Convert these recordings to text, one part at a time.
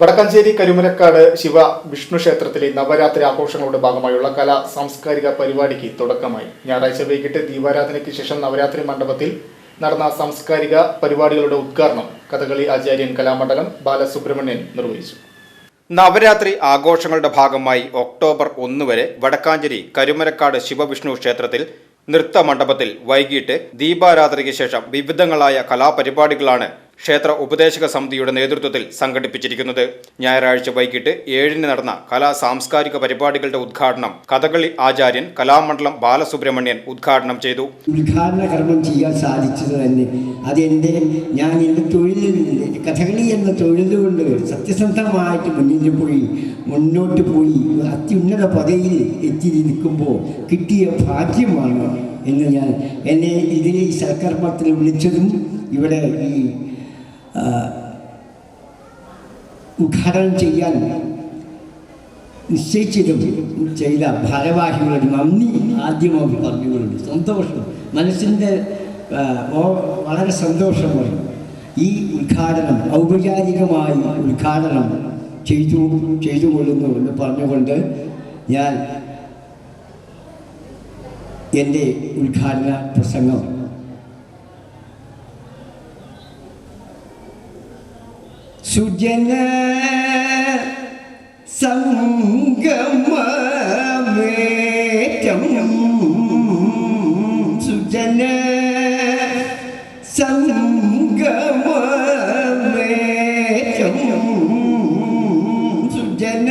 വടക്കഞ്ചേരി കരുമരക്കാട് ശിവ വിഷ്ണു ക്ഷേത്രത്തിലെ നവരാത്രി ആഘോഷങ്ങളുടെ ഭാഗമായുള്ള കലാ സാംസ്കാരിക പരിപാടിക്ക് തുടക്കമായി. ഞായറാഴ്ച വൈകിട്ട് ദീപാരാധനയ്ക്ക് ശേഷം നവരാത്രി മണ്ഡപത്തിൽ നടന്ന സാംസ്കാരിക പരിപാടികളുടെ ഉദ്ഘാടനം കഥകളി ആചാര്യൻ കലാമണ്ഡലം ബാലസുബ്രഹ്മണ്യൻ നിർവഹിച്ചു. നവരാത്രി ആഘോഷങ്ങളുടെ ഭാഗമായി ഒക്ടോബർ ഒന്ന് വരെ വടക്കാഞ്ചേരി കരുമരക്കാട് ശിവവിഷ്ണു ക്ഷേത്രത്തിൽ നൃത്ത മണ്ഡപത്തിൽ വൈകിട്ട് ദീപാരാധനയ്ക്ക് ശേഷം വിവിധങ്ങളായ കലാപരിപാടികളാണ് ക്ഷേത്ര ഉപദേശക സമിതിയുടെ നേതൃത്വത്തിൽ സംഘടിപ്പിച്ചിരിക്കുന്നത് ഞായറാഴ്ച വൈകിട്ട് ഏഴിന് നടന്ന കലാ സാംസ്കാരിക പരിപാടികളുടെ ഉദ്ഘാടനം കഥകളി ആചാര്യൻ കലാമണ്ഡലം ബാലസുബ്രഹ്മണ്യൻ ഉദ്ഘാടനം ചെയ്തു. ഉദ്ഘാടന കർമ്മം ചെയ്യാൻ സാധിച്ചത് തന്നെ. അതെന്റെ ഞാൻ എന്റെ തൊഴിലിൽ കഥകളി എന്ന തൊഴിലുകൊണ്ട് സത്യസന്ധമായിട്ട് മുന്നിൽ പോയി മുന്നോട്ട് പോയി അത്യുന്നത പദവിയിൽ എത്തി നിൽക്കുമ്പോൾ കിട്ടിയ ഭാഗ്യമാണ് എന്ന് ഞാൻ എന്നെ ഇതിനെ ഈ സൽക്കർമ്മത്തിൽ വിളിച്ചതും ഇവിടെ ഈ ഉദ്ഘാടനം ചെയ്യാൻ നിശ്ചയിച്ചതും ചെയ്ത ഭാരവാഹികളോട് നന്ദി ആദ്യമായി പറഞ്ഞുകൊണ്ട് സന്തോഷം. മനസ്സിന്റെ വളരെ സന്തോഷമായി ഈ ഉദ്ഘാടനം ഔപചാരികമായി ഉദ്ഘാടനം ചെയ്തു ചെയ്തു കൊള്ളുന്നു എന്ന് പറഞ്ഞുകൊണ്ട് ഞാൻ എന്റെ ഉദ്ഘാടന പ്രസംഗം സുജന സംഗമേറ്റം സുജന സംഗമേറ്റം സുജന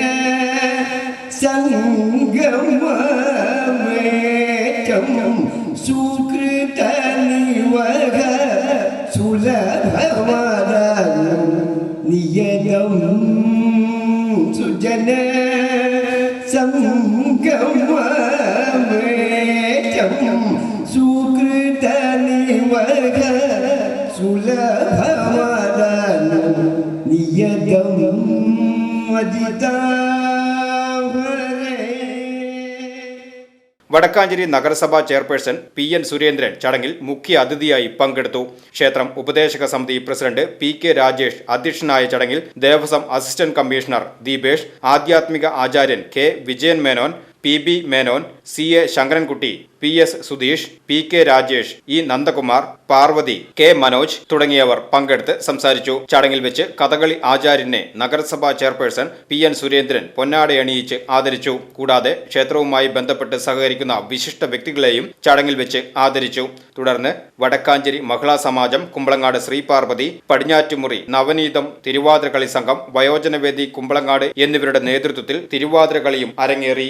സംഗമേറ്റം സുകൃത നിവഹ സുലഭവദനം നിയതം സുജന സംഗമേറ്റം സുകൃത നിവഹ സുലഭവദനം നിയതം അജിതാവരേ വടക്കാഞ്ചേരി നഗരസഭാ ചെയർപേഴ്സൺ പി എൻ സുരേന്ദ്രൻ ചടങ്ങിൽ മുഖ്യ അതിഥിയായി പങ്കെടുത്തു. ക്ഷേത്രം ഉപദേശക സമിതി പ്രസിഡന്റ് പി കെ രാജേഷ് അധ്യക്ഷനായ ചടങ്ങിൽ ദേവസ്വം അസിസ്റ്റന്റ് കമ്മീഷണർ ദീപേഷ് ആധ്യാത്മിക ആചാര്യൻ K Vijayan Menon P B Menon C A Sankarankutty P S Sudheesh P K Rajesh E Nandakumar Parvathi K Manoj തുടങ്ങിയവർ പങ്കെടുത്ത് സംസാരിച്ചു. ചടങ്ങിൽ വെച്ച് കഥകളി ആചാര്യനെ നഗരസഭാ ചെയർപേഴ്സൺ പി എൻ സുരേന്ദ്രൻ പൊന്നാടയണിയിച്ച് ആദരിച്ചു. കൂടാതെ ക്ഷേത്രവുമായി ബന്ധപ്പെട്ട് സഹകരിക്കുന്ന വിശിഷ്ട വ്യക്തികളെയും ചടങ്ങിൽ വെച്ച് ആദരിച്ചു. തുടർന്ന് വടക്കാഞ്ചേരി മഹിളാ സമാജം കുമ്പളങ്ങാട് ശ്രീപാർവതി പടിഞ്ഞാറ്റുമുറി നവനീതം തിരുവാതിരകളി സംഘം വയോജനവേദി കുമ്പളങ്ങാട് എന്നിവരുടെ നേതൃത്വത്തിൽ തിരുവാതിരകളിയും അരങ്ങേറി.